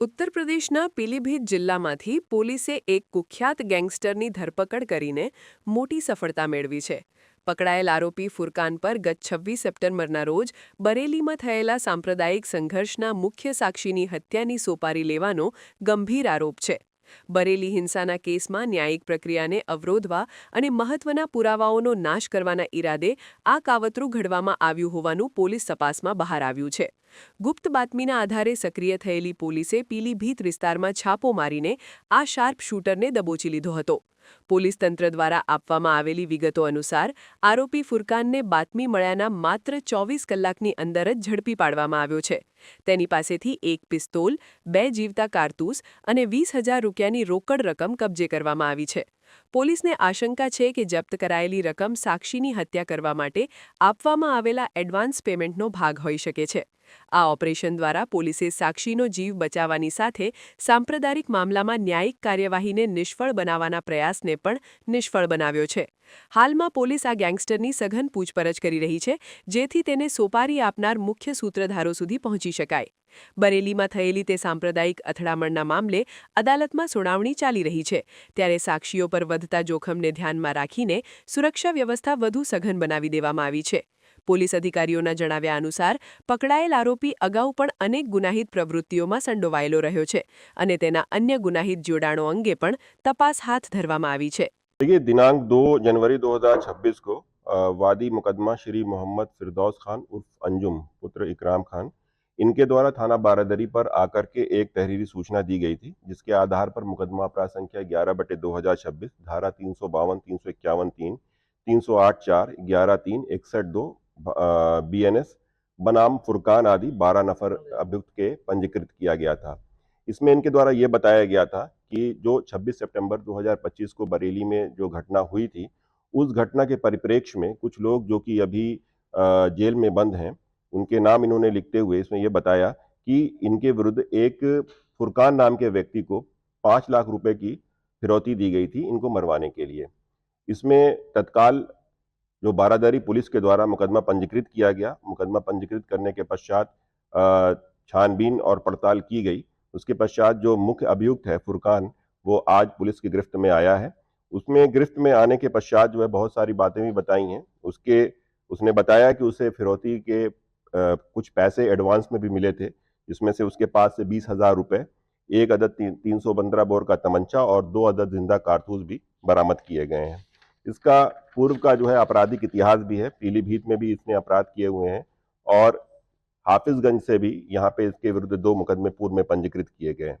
ઉત્તર પ્રદેશના પીલીભીત જિલ્લામાંથી પોલીસે એક કુખ્યાત ગેંગસ્ટરની ધરપકડ કરીને મોટી સફળતા મેળવી છે. પકડાયેલ આરોપી ફુરકાન પર ગત છવ્વીસ સપ્ટેમ્બરના રોજ બરેલીમાં થયેલા સાંપ્રદાયિક સંઘર્ષના મુખ્ય સાક્ષીની હત્યાની સોપારી લેવાનો ગંભીર આરોપ છે. બરેલી હિંસાના કેસમાં ન્યાયિક પ્રક્રિયાને અવરોધવા અને મહત્વના પુરાવાઓનો નાશ કરવાના ઈરાદે આ કાવતરું ઘડવામાં આવ્યું હોવાનું પોલીસ તપાસમાં બહાર આવ્યું છે. ગુપ્ત બાતમીના આધારે સક્રિય થયેલી પોલીસે પીલીભીત વિસ્તારમાં છાપો મારીને આ શાર્પ શૂટરને દબોચી લીધો હતો. પોલીસ તંત્ર દ્વારા આપવામાં આવેલી વિગતો અનુસાર, આરોપી ફુરકાનને બાતમી મળ્યાના માત્ર ચોવીસ કલાકની અંદર જ ઝડપી પાડવામાં આવ્યો છે. તેની પાસેથી એક પિસ્તોલ, બે જીવતા કારતૂસ અને વીસ હજાર રૂપિયાની રોકડ રકમ કબજે કરવામાં આવી છે. પોલીસને આશંકા છે કે જપ્ત કરાયેલી રકમ સાક્ષીની હત્યા કરવા માટે આપવામાં આવેલા એડવાન્સ પેમેન્ટનો ભાગ હોઈ શકે છે. આ ઓપરેશન દ્વારા પોલીસે સાક્ષીનો જીવ બચાવવાની સાથે સાંપ્રદાયિક મામલામાં ન્યાયિક કાર્યવાહીને નિષ્ફળ બનાવવાના પ્રયાસને પણ નિષ્ફળ બનાવ્યો છે. હાલમાં પોલીસ આ ગેંગસ્ટરની સઘન પૂછપરછ કરી રહી છે, જેથી તેને સોપારી આપનાર મુખ્ય સૂત્રધારો સુધી પહોંચી શકાય. બરેલીમાં થયેલી તે સાંપ્રદાયિક અથડામણના મામલે અદાલતમાં સુનાવણી ચાલી રહી છે ત્યારે સાક્ષીઓ પર વધતા જોખમને ધ્યાનમાં રાખીને સુરક્ષા વ્યવસ્થા વધુ સઘન બનાવી દેવામાં આવી છે પોલીસ અધિકારીઓના જણાવ્યા અનુસાર પકડાયેલ આરોપી અગાઉ પણ અનેક ગુનાહિત પ્રવૃત્તિઓમાં સંડોવાયેલો રહ્યો છે અને તેના અન્ય ગુનાહિત જોડાણો અંગે પણ તપાસ હાથ ધરવામાં આવી છે देखिए दिनांक 2 जनवरी 2026 को अ, वादी मुकदमा श्री मोहम्मद फिरदौस खान उर्फ अंजुम पुत्र इकराम खान इनके द्वारा थाना बारादरी पर आकर के एक तहरीरी सूचना दी गई थी, जिसके आधार पर मुकदमा अपराध संख्या ग्यारह बटे दो हज़ार छब्बीस, धारा तीन सौ बावन, तीन सौ इक्यावन तीन तीन सौ आठ चार, ग्यारह तीन, इकसठ दो, बी एन एस बनाम फुरकान आदि बारह नफर अभियुक्त के पंजीकृत किया गया था। इसमें इनके द्वारा ये बताया गया था कि जो 26 सितंबर 2025 को बरेली में जो घटना हुई थी, उस घटना के परिप्रेक्ष्य में कुछ लोग जो कि अभी जेल में बंद हैं उनके नाम इन्होंने लिखते हुए इसमें यह बताया कि इनके विरुद्ध एक फुरकान नाम के व्यक्ति को पाँच लाख रुपए की फिरौती दी गई थी इनको मरवाने के लिए। इसमें तत्काल जो बारादरी पुलिस के द्वारा मुकदमा पंजीकृत किया गया, मुकदमा पंजीकृत करने के पश्चात छानबीन और पड़ताल की गई। उसके पश्चात जो मुख्य अभियुक्त है फुरकान, वो आज पुलिस की गिरफ्त में आया है। उसमें गिरफ्त में आने के पश्चात जो है बहुत सारी बातें भी बताई हैं। उसके, उसने बताया कि उसे फिरौती के कुछ पैसे एडवांस में भी मिले थे जिसमें से उसके पास से बीस हज़ार रुपये एक अदद ती, तीन सौ पंद्रह बोर का तमंचा और दो अदद ज़िंदा कारतूस भी बरामद किए गए हैं। इसका पूर्व का जो है आपराधिक इतिहास भी है पीलीभीत में भी इसने अपराध किए हुए हैं और हाफिजगंज से भी यहाँ पे इसके विरुद्ध दो मुकदमे पूर्व में पंजीकृत किए गए हैं।